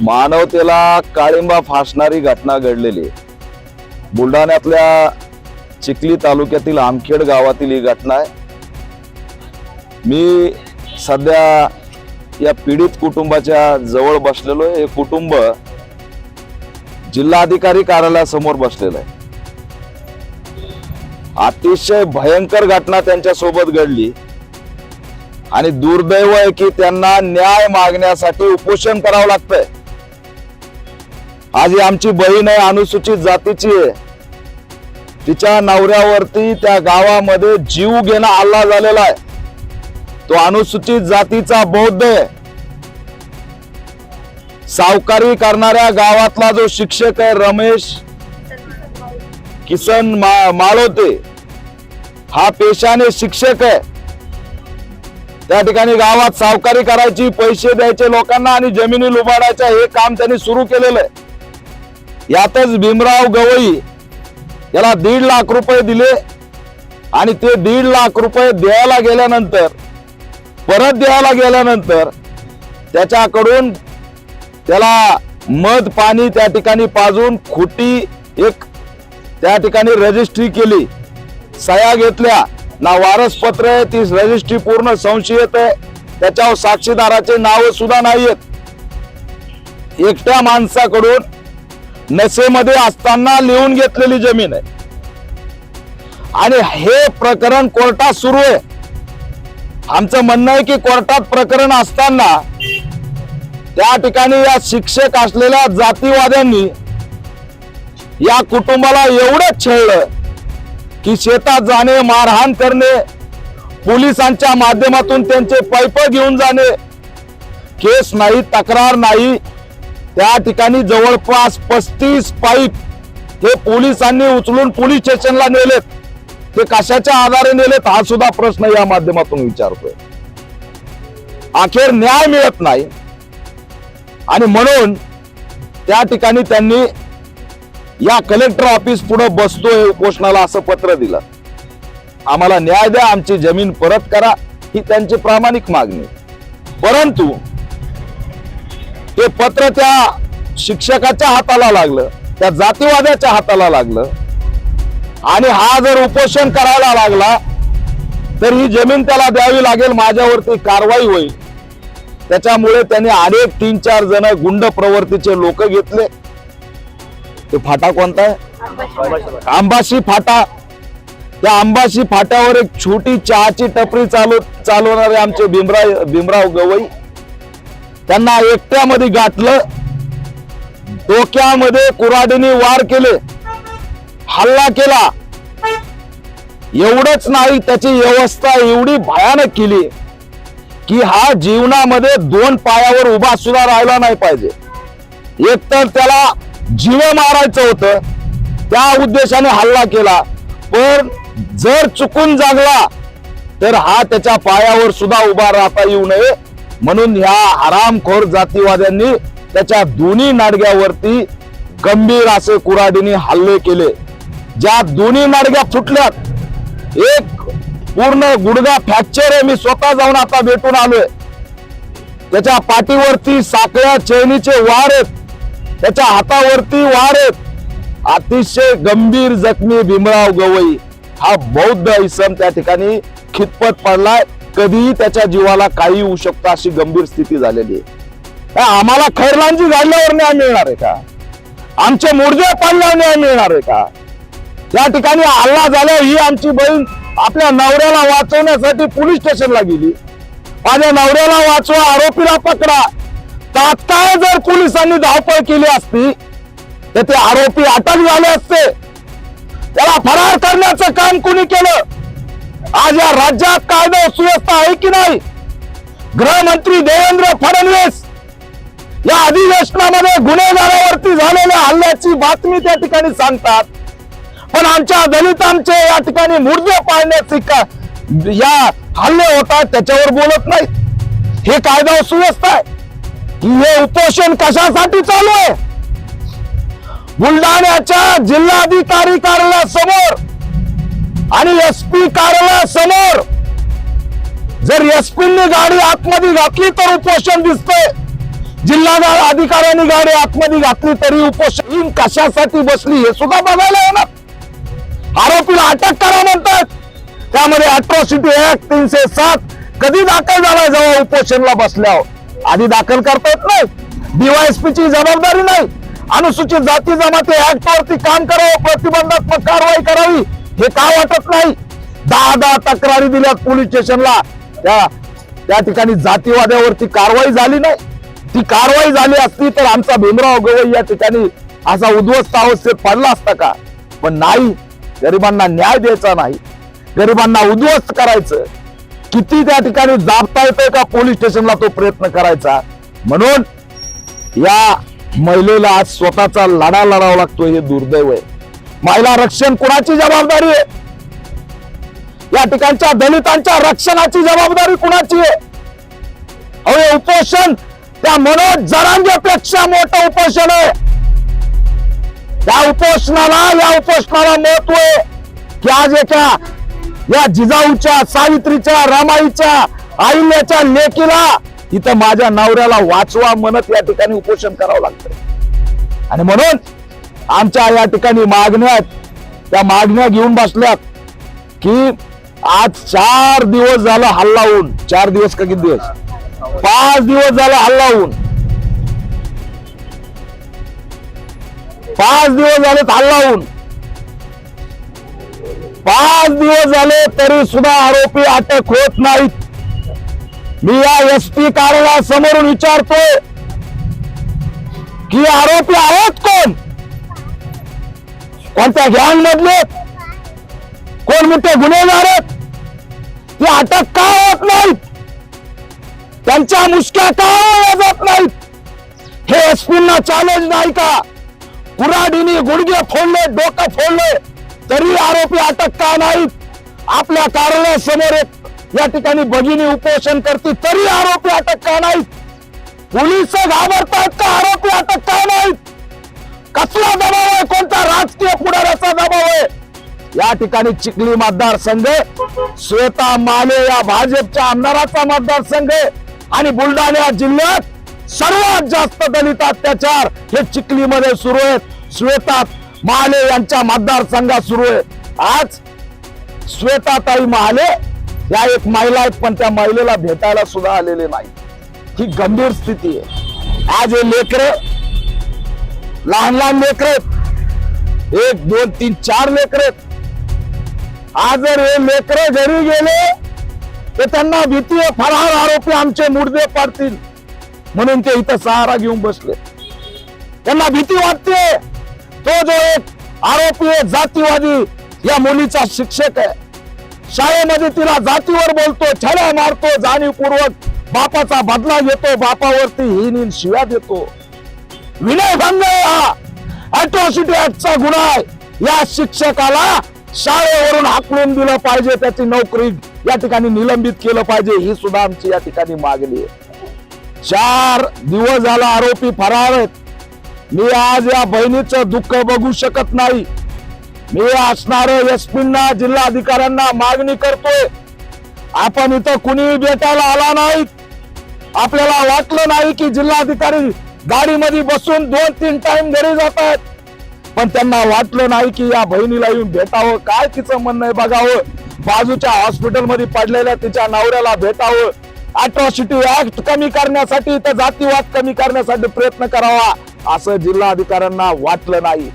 मानवतेला काळिंबा फासणारी घटना घडलेली आहे. बुलढाण्यातल्या चिखली तालुक्यातील आमखेड गावातील ही घटना आहे. मी सध्या या पीडित कुटुंबाच्या जवळ बसलेलो आहे. हे कुटुंब जिल्हाधिकारी कार्यालयासमोर बसलेलं आहे. अतिशय भयंकर घटना त्यांच्यासोबत घडली. आणि दुर्दैव आहे की त्यांना न्याय मागण्यासाठी उपोषण करावं लागतंय. आज ही आमची बहीण आहे अनुसूचित जातीची आहे. तिच्या नवऱ्यावरती त्या गावामध्ये जीव घेणं हल्ला झालेला आहे. तो अनुसूचित जातीचा बौद्ध आहे. सावकारी करणाऱ्या गावातला जो शिक्षक आहे रमेश किसन मा- माळोते हा पेशाने शिक्षक आहे. त्या ठिकाणी गावात सावकारी करायची पैसे द्यायचे लोकांना आणि जमिनी लुबाडायच्या हे काम त्यांनी सुरू केलेलं आहे. यातच भीमराव गवई याला दीड लाख रुपये दिले आणि ते दीड लाख रुपये द्यायला गेल्यानंतर परत द्यायला गेल्यानंतर त्याच्याकडून त्याला मध पाणी त्या ठिकाणी पाजून खोटी एक त्या ठिकाणी रजिस्ट्री केली. सह्या घेतल्या. ना वारसपत्र आहे ती रजिस्ट्री पूर्ण संशयित आहे. त्याच्यावर साक्षीदाराचे नाव सुद्धा नाहीयेत. एकट्या माणसाकडून नशेमध्ये असताना लिहून घेतलेली जमीन आहे. आणि हे प्रकरण कोर्टात सुरू आहे. आमचं म्हणणं आहे की कोर्टात प्रकरण असताना त्या ठिकाणी या शिक्षक असलेल्या जातीवाद्यांनी या कुटुंबाला एवढं छळलं की शेतात जाणे मारहाण करणे पोलिसांच्या माध्यमातून त्यांचे पैप घेऊन जाणे. केस नाही तक्रार नाही त्या ठिकाणी जवळपास पस्तीस पाईप हे पोलिसांनी उचलून पोलीस स्टेशनला नेलेत. ते कशाच्या आधारे नेलेत हा सुद्धा प्रश्न या माध्यमातून विचारतोय. अखेर न्याय मिळत नाही. आणि म्हणून त्या ठिकाणी त्यांनी या कलेक्टर ऑफिस पुढे बसतोय उपोषणाला असं पत्र दिलं. आम्हाला न्याय द्या आमची जमीन परत करा ही त्यांची प्रामाणिक मागणी. परंतु ते पत्र त्या शिक्षकाच्या हाताला लागलं त्या जातीवाद्याच्या हाताला लागलं. आणि हा जर उपोषण करायला लागला तर ही जमीन त्याला द्यावी लागेल माझ्यावरती कारवाई होईल. त्याच्यामुळे त्यांनी अनेक तीन चार जण गुंड प्रवृत्तीचे लोक घेतले. ते फाटा कोणता आहे? आंबाशी फाटा. त्या आंबाशी फाट्यावर एक छोटी चहाची टपरी चालू चालवणारे आमचे भीमराव भीमराव गवई. त्यांना एकट्यामध्ये गाठलं डोक्यामध्ये कुराडीने वार केले हल्ला केला. एवढंच नाही त्याची व्यवस्था एवढी भयानक केली की हा जीवनामध्ये दोन पायावर उभा सुद्धा राहिला नाही पाहिजे. एक तर त्याला जीव मारायचं होतं त्या उद्देशाने हल्ला केला पण जर चुकून जागला तर हा त्याच्या पायावर सुद्धा उभा राहता येऊ नये. म्हणून ह्या आरामखोर जातीवाद्यांनी त्याच्या दोन्ही नाडग्यावरती गंभीर असे कुऱ्हाडीने हल्ले केले. ज्या दोन्ही नाडग्या फुटल्यात एक पूर्ण गुडगा फ्रॅक्चर आहे मी स्वतः जाऊन आता भेटून आलोय. त्याच्या पाठीवरती साखळ्या चैनीचे वार आहेत. त्याच्या हातावरती वार आहेत. अतिशय गंभीर जखमी भीमराव गवई हा बौद्ध इसम त्या ठिकाणी खितपत पडलाय. कधीही त्याच्या जीवाला काही होऊ शकतं अशी गंभीर स्थिती झालेली आहे. काय आम्हाला खैरलांजी घालण्यावर न्याय मिळणार आहे का? आमचे मुर्जे पाडल्यावर न्याय मिळणार आहे का? या ठिकाणी हल्ला झाल्यावर ही आमची बहीण आपल्या नवऱ्याला वाचवण्यासाठी पोलीस स्टेशनला गेली. माझ्या नवऱ्याला वाचवा आरोपीला पकडा. तात्काळ जर पोलिसांनी धावपळ केली असती तर ते आरोपी अटक झाले असते. त्याला फरार करण्याचं काम कुणी केलं? आज या राज्यात कायदा सुव्यवस्था आहे की नाही? गृहमंत्री देवेंद्र फडणवीस या अधिवेशनामध्ये गुन्हेगारावरती झालेल्या हल्ल्याची बातमी त्या ठिकाणी सांगतात. पण आमच्या दलितांचे या ठिकाणी मुर्दे पाळण्याचे का या हल्ले होतात त्याच्यावर बोलत नाही. हे कायदा सुव्यवस्था आहे. की हे उपोषण कशासाठी चालू आहे? बुलढाण्याच्या जिल्हाधिकारी समोर. जर एसपींनी गाडी आतमध्ये घातली तर उपोषण दिसतंय. जिल्हा अधिकाऱ्यांनी गाडी आतमध्ये घातली तरी उपोषण. कशासाठी बसली हे सुद्धा बघायला येणार. आरोपीला अटक करा म्हणतात. त्यामध्ये अट्रॉसिटी ऍक्ट तीनशे सात. कधी दाखल झालाय जेव्हा उपोषणला बसल्यावर? आधी दाखल करता येत नाही. डीवायएसपीची जबाबदारी नाही. अनुसूचित जाती जमाती ऍक्ट वरती काम करावं प्रतिबंधात्मक कारवाई करावी. हे का वाटत नाही? दहा दहा तक्रारी दिल्या पोलीस स्टेशनला. त्या त्या ठिकाणी जातीवाद्यावरती कारवाई झाली नाही. ती कारवाई झाली असती तर आमचा भीमराव गवई या ठिकाणी असा उद्ध्वस्त अवस्थेत पडला असता का? पण नाही. गरिबांना न्याय द्यायचा नाही. गरिबांना उद्ध्वस्त करायचं. किती त्या ठिकाणी जाबता येतोय का पोलीस स्टेशनला तो प्रयत्न करायचा? म्हणून या महिलेला आज स्वतःचा लढा लढावा लागतो हे दुर्दैव आहे. महिला रक्षण कुणाची जबाबदारी आहे? या ठिकाणच्या दलितांच्या रक्षणाची जबाबदारी कुणाची आहे? अहो हे उपोषण त्या मनोज जरांगेपेक्षा मोठं उपोषण आहे. त्या उपोषणाला या उपोषणाला महत्त्व आहे की आज एका या जिजाऊच्या सावित्रीच्या रामाईच्या आईल्याच्या लेकीला इथं माझ्या नवऱ्याला वाचवा म्हणत या ठिकाणी उपोषण करावं लागतं आणि म्हणून आमच्या या ठिकाणी मागण्यात त्या मागण्या घेऊन बसल्यात की आज चार दिवस झाला हल्ला होऊन. चार दिवस का किती दिवस? पाच दिवस झाला हल्ला होऊन. पाच दिवस झाले हल्ला होऊन. पाच दिवस झाले तरी सुद्धा आरोपी अटक होत नाहीत. मी या एस पी कार्यालयासमोरून विचारतोय की आरोपी आहेत कोण? कोणत्या गँग मधले? कोण मोठे गुन्हेगार आहेत. ते अटक का होत नाहीत? त्यांच्या मुसक्या का जात नाहीत? हे एसपींना चॅलेंज नाही का? कुराडीने गुडघे फोडले डोकं फोडले तरी आरोपी अटक का नाहीत? आपल्या कार्यालयासमोर एक या ठिकाणी भगिनी उपोषण करते तरी आरोपी अटक का नाहीत? पोलीस घाबरतात का आरोपी अटक का नाहीत? कसला दबाव आहे? कोणता राजकीय पुढाऱ्याचा दबाव आहे? या ठिकाणी चिखली मतदारसंघ श्वेता माले या भाजपच्या आमदाराचा मतदारसंघ आणि बुलढाणा जिल्ह्यात सर्वात जास्त दलित अत्याचार हे चिखलीमध्ये सुरू आहेत. श्वेता महाले यांच्या मतदारसंघात सुरू आहे. आज श्वेताताई महाले या एक महिला आहेत पण त्या महिलेला भेटायला सुद्धा आलेले नाही ही गंभीर स्थिती आहे. आज हे लेकर लहान लहान लेकर आहेत. एक दोन तीन चार लेकर आहेत. आज जर हे लेकर घरी गेले तर त्यांना भीती फरार आरोपी आमचे मुडदे पाडतील. म्हणून ते इथं सहारा घेऊन बसले. त्यांना भीती वाटते तो जो एक आरोपी आहे जातीवादी या मुलीचा शिक्षक आहे. शाळेमध्ये तिला जातीवर बोलतो छड्या मारतो जाणीवपूर्वक बापाचा बदला घेतो बापावरती हिन शिव्या देतो. विनयभंग आहे हा. अट्रॉसिटी ऍक्टचा गुन्हा आहे. या शिक्षकाला शाळेवरून हाकलून दिलं पाहिजे त्याची नोकरी या ठिकाणी निलंबित केलं पाहिजे ही सुद्धा आमची या ठिकाणी मागणी आहे. चार दिवस झाला आरोपी फरार आहेत. मी आज या बहिणीचं दुःख बघू शकत नाही. मी असणार एसपींना जिल्हा अधिकाऱ्यांना मागणी करतोय. आपण इथं कुणी भेटायला आला नाही. आपल्याला वाटलं नाही की जिल्हाधिकारी गाडीमध्ये बसून दोन तीन टाइम घरी जातात पण त्यांना वाटलं नाही की या बहिणीला येऊन भेटावं. काय तिचं म्हणणं आहे बघावं. बाजूच्या हॉस्पिटलमध्ये पडलेल्या तिच्या नवऱ्याला भेटावं. अट्रॉसिटी ऍक्ट कमी करण्यासाठी तर जातीवाद कमी करण्यासाठी प्रयत्न करावा. असं जिल्हा अधिकाऱ्यांना वाटलं नाही.